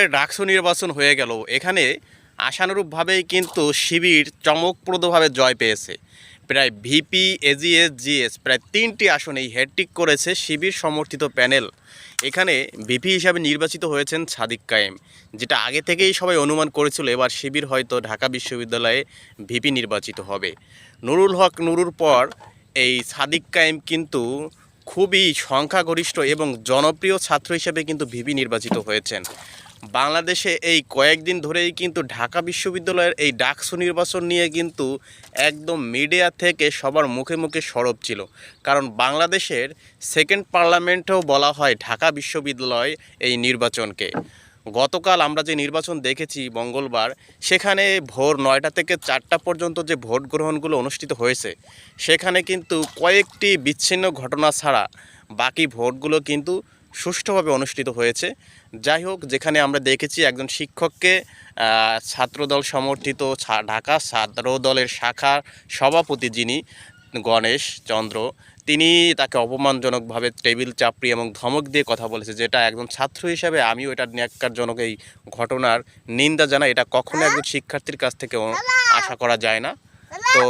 ডাকসু নির্বাচন হয়ে গেল। এখানে আশানুরূপভাবেই কিন্তু শিবির চমকপ্রদভাবে জয় পেয়েছে। প্রায় ভিপি, এজিএস, জিএস প্রায় তিনটি আসনেই হ্যাট্রিক করেছে শিবির সমর্থিত প্যানেল। এখানে ভিপি হিসাবে নির্বাচিত হয়েছেন সাদিক কায়েম, যেটা আগে থেকেই সবাই অনুমান করেছিল এবার শিবির হয়তো ঢাকা বিশ্ববিদ্যালয়ে ভিপি নির্বাচিত হবে। নুরুল হক নুরুর পর এই সাদিক কায়েম কিন্তু খুবই সংখ্যাগরিষ্ঠ এবং জনপ্রিয় ছাত্র হিসেবে কিন্তু ভিপি নির্বাচিত হয়েছেন। বাংলাদেশে এই কয়েকদিন ধরেই কিন্তু ঢাকা বিশ্ববিদ্যালয়ের এই ডাকসু নির্বাচন নিয়ে কিন্তু একদম মিডিয়া থেকে সবার মুখে মুখে সরব ছিল। কারণ বাংলাদেশের সেকেন্ড পার্লামেন্টেও বলা হয় ঢাকা বিশ্ববিদ্যালয় এই নির্বাচনকে। গতকাল আমরা যে নির্বাচন দেখেছি মঙ্গলবার, সেখানে ভোর নয়টা থেকে চারটা পর্যন্ত যে ভোট গ্রহণগুলো অনুষ্ঠিত হয়েছে, সেখানে কিন্তু কয়েকটি বিচ্ছিন্ন ঘটনা ছাড়া বাকি ভোটগুলো কিন্তু সুষ্ঠুভাবে অনুষ্ঠিত হয়েছে। যাই হোক, যেখানে আমরা দেখেছি একজন শিক্ষককে ছাত্রদল সমর্থিত ঢাকা ছাত্র দলের শাখার সভাপতি যিনি গণেশ চন্দ্র, তিনি তাকে অপমানজনকভাবে টেবিল চাপড়ি এবং ধমক দিয়ে কথা বলেছে, যেটা একজন ছাত্র হিসাবে আমিও এটা ন্যাক্কারজনক এই ঘটনার নিন্দা জানাই। এটা কখনো একজন শিক্ষার্থীর কাছ থেকে আশা করা যায় না। তো